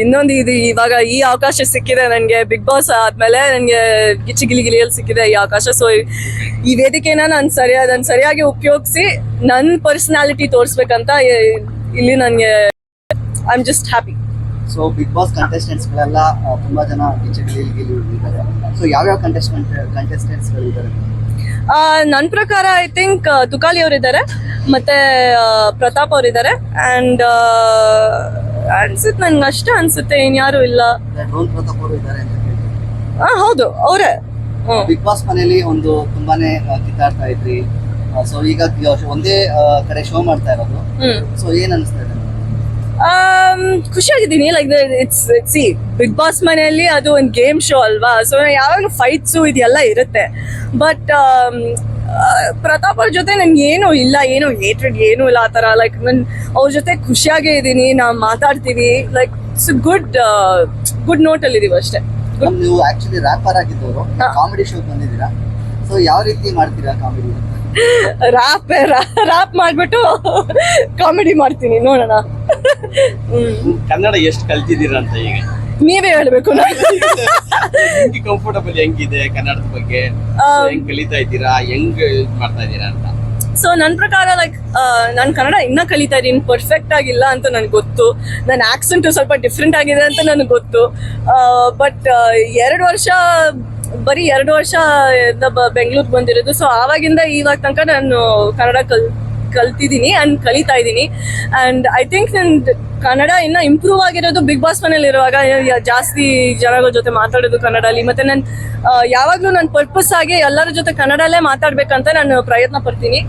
ಇನ್ನೊಂದು ಇದು ಇವಾಗ ಈ ಅವಕಾಶ ಸಿಕ್ಕಿದೆ ನನಗೆ. ಬಿಗ್ ಬಾಸ್ ಆದ್ಮೇಲೆ ನನಗೆ ಗಿಚ್ಚಿ ಗಿಲಿ ಗಿಲಿಯಲ್ಲಿ ಸಿಕ್ಕಿದೆ ಈ ಅವಕಾಶ. ಸೊ ಈ ವೇದಿಕೆನ ನಾನು ಸರಿಯಾದ ನಾನು ಸರಿಯಾಗಿ ಉಪಯೋಗಿಸಿ ನನ್ನ ಪರ್ಸನಾಲಿಟಿ ತೋರಿಸ್ಬೇಕಂತ ಇಲ್ಲಿ ನನಗೆ I am just happy so big boss contestants ಗಳೆಲ್ಲ ತುಂಬಾ ಜನ ಗಿಲಿ ಇದ್ದಾರೆ ಸೊ ಯಾವ್ಯಾವ ಕಂಟೆಸ್ಟೆಂಟ್ ಕಂಟೆಸ್ಟೆಂಟ್ಸ್ ಗಳಿದ್ದಾರೆ ನನ್ನ ಪ್ರಕಾರ ಐ ಥಿಂಕ್ ತುಕಾಲಿ ಅವರಿದ್ದಾರೆ ಮತ್ತೆ ಪ್ರತಾಪ್ ಅವರಿದ್ದಾರೆ ಆ್ಯಂಡ್ ಅನ್ಸುತ್ತೆ ನಂಗೆ ಅಷ್ಟೇ ಅನ್ಸುತ್ತೆ ಇನ್ಯಾರು ಇಲ್ಲ. ಡ್ರೋನ್ ಪ್ರತಾಪ್ ಅವರು ಇದ್ದಾರೆ ಅಂತ ಆ, ಹೌದು ಅವರೇ. ಬಿಗ್ ಬಾಸ್ ಮನೆಯಲ್ಲಿ ಒಂದು ತುಂಬಾನೇ ಆ, ಕಿತ್ತಾಡ್ತಾ ಇದ್ರಿ. ಸೊ ಈಗ ಒಂದೇ ಆ, ಕಡೆ ಶೋ ಮಾಡ್ತಾ ಇರೋದು. ಸೊ ಏನ್ ಅನಿಸ್ತಾ ಇದೆ um, ಖುಷಿಯಾಗಿದ್ದೀನಿ like it's see big boss ಮನೆಯಲ್ಲಿ ಅದು ಒಂದು ಗೇಮ್ ಶೋ ಅಲ್ವಾ? ಸೊ ಯಾವಾಗಲೂ ಫೈಟ್ಸು ಇದೆಲ್ಲ ಇರುತ್ತೆ. ಬಟ್ ಪ್ರತಾಪ್ ಅವ್ರ ಜೊತೆ ನನ್ಗೆ ಏನು ಇಲ್ಲ ಏನು ಹೇಟ್ರೆಡ್ ಏನು ಇಲ್ಲ ಆ ಥರ. ಲೈಕ್ ನನ್ ಅವ್ರ ಜೊತೆ ಖುಷಿಯಾಗೇ ಇದ್ದೀನಿ ನಾವು ಮಾತಾಡ್ತೀವಿ ಲೈಕ್ ಇಟ್ಸ್ ಗುಡ್ ಗುಡ್ ನೋಟಲ್ಲಿ ಇದೀವಿ ಅಷ್ಟೇ. ನೀವು ಆಕ್ಚುಲಿ ರ್ಯಾಪರ್ ಆಗಿದ್ದವರು ಹಾ. ಕಾಮಿಡಿ ಶೋ ಬಂದಿದ್ದೀರಾ? ಸೊ ಯಾವ ರೀತಿ ಮಾಡ್ತೀರಾ ಕಾಮಿಡಿ ರ್ಯಾಪ್ ರ್ಯಾಪ್ ಮಾಡಿಬಿಟ್ಟು ಕಾಮಿಡಿ ಮಾಡ್ತೀನಿ ನೋಡೋಣ. ಕನ್ನಡ ಎಷ್ಟು ಕಲ್ತಿದ್ದೀರಾ ಅಂತ ಈಗ? ನೀವೇ ಹೇಳ್ಬೇಕು ಕಂಫರ್ಟಬಲ್ ಹೆಂಗಿದೆ ಕನ್ನಡದ ಬಗ್ಗೆ? Um, ಹೆಂಗ್ ಕಲಿತಾ ಇದ್ದೀರಾ? ಹೆಂಗ್ ಮಾಡ್ತಾ ಇದ್ದೀರಾ ಅಂತ? ಸೊ ನನ್ನ ಪ್ರಕಾರ ಲೈಕ್ ನಾನು ಕನ್ನಡ ಇನ್ನೂ ಕಲಿತಾ ಇದ್ದೀನಿ. ಪರ್ಫೆಕ್ಟ್ ಆಗಿಲ್ಲ ಅಂತ ನನಗೆ ಗೊತ್ತು. ನನ್ನ ಆಕ್ಸೆಂಟ್ ಸ್ವಲ್ಪ ಡಿಫ್ರೆಂಟ್ ಆಗಿದೆ ಅಂತ ನನಗೆ ಗೊತ್ತು. ಬಟ್ ಎರಡು ವರ್ಷ ಬರೀ ಎರಡು ವರ್ಷ ಬೆಂಗಳೂರಿಗೆ ಬಂದಿರೋದು. ಸೊ ಆವಾಗಿಂದ ಇವಾಗ ತನಕ ನಾನು ಕನ್ನಡ ಕಲ್ ಕಲ್ತಿದ್ದೀನಿ ಆ್ಯಂಡ್ ಕಲಿತಾ ಇದ್ದೀನಿ. ಆ್ಯಂಡ್ ಐ ಥಿಂಕ್ ನನ್ನ ಕನ್ನಡ ಇನ್ನೂ ಇಂಪ್ರೂವ್ ಆಗಿರೋದು ಬಿಗ್ ಬಾಸ್ ಮನೇಲಿ ಇರುವಾಗ ಜಾಸ್ತಿ ಜನಗಳ ಜೊತೆ ಮಾತಾಡೋದು ಕನ್ನಡಲ್ಲಿ. ಮತ್ತೆ ನಾನು ಯಾವಾಗಲೂ ನನ್ನ ಪರ್ಪಸ್ ಆಗಿ ಎಲ್ಲರ ಜೊತೆ ಕನ್ನಡಲ್ಲೇ ಮಾತಾಡಬೇಕಂತ ನಾನು ಪ್ರಯತ್ನ ಪಡ್ತೀನಿ.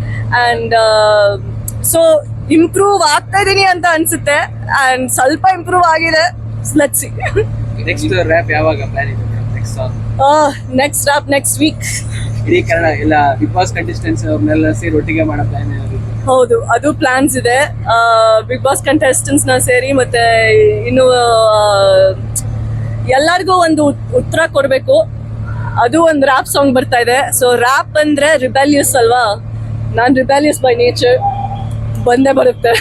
ಆ್ಯಂಡ್ ಸೊ ಇಂಪ್ರೂವ್ ಆಗ್ತಾ ಇದ್ದೀನಿ ಅಂತ ಅನ್ಸುತ್ತೆ. ಆ್ಯಂಡ್ ಸ್ವಲ್ಪ ಇಂಪ್ರೂವ್ ಆಗಿದೆ. ಲಟ್ಸಿ ನೆಕ್ಸ್ಟ್ ರ್ಯಾಪ್ ಯಾವಾಗ ಪ್ಲಾನ್ ಇದೆ? Next next rap next week ಇಡೀ ಕನ್ನಡ ಎಲ್ಲ ಬಿಗ್ ಬಾಸ್ ಕಂಟೆಸ್ಟೆಂಟ್ಸ್ ಅವ್ರನ್ನೆಲ್ಲ ಸೇರಿ ಒಟ್ಟಿಗೆ ಮಾಡೋ ಪ್ಲಾನ್ ಹೌದು ಅದು ಪ್ಲಾನ್ಸ್ ಇದೆ. ಬಿಗ್ ಬಾಸ್ ಕಂಟೆಸ್ಟೆಂಟ್ಸ್ನ ಸೇರಿ ಮತ್ತೆ ಇನ್ನು ಎಲ್ಲರಿಗೂ ಒಂದು ಉತ್ತರ ಕೊಡಬೇಕು. ಅದು ಒಂದು ರ್ಯಾಪ್ ಸಾಂಗ್ ಬರ್ತಾ ಇದೆ. ಸೊ ರ್ಯಾಪ್ ಅಂದ್ರೆ ರಿಬೆಲಿಯಸ್ ಅಲ್ವಾ? ನಾನು ರಿಬೆಲಿಯಸ್ ಬೈ ನೇಚರ್ ಬಂದೇ ಬರುತ್ತೆ.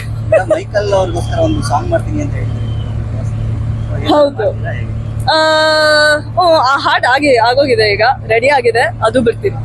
ಮೈಕಲ್ ಅವ್ರಿಗೋಸ್ಕರ ಒಂದು ಸಾಂಗ್ ಮಾಡ್ತೀನಿ ಅಂತ ಹೌದು. ಆ, ಹಾಟ್ ಆಗಿ ಆಗೋಗಿದೆ ಈಗ. ರೆಡಿ ಆಗಿದೆ ಅದು ಬಿಡ್ತೀನಿ.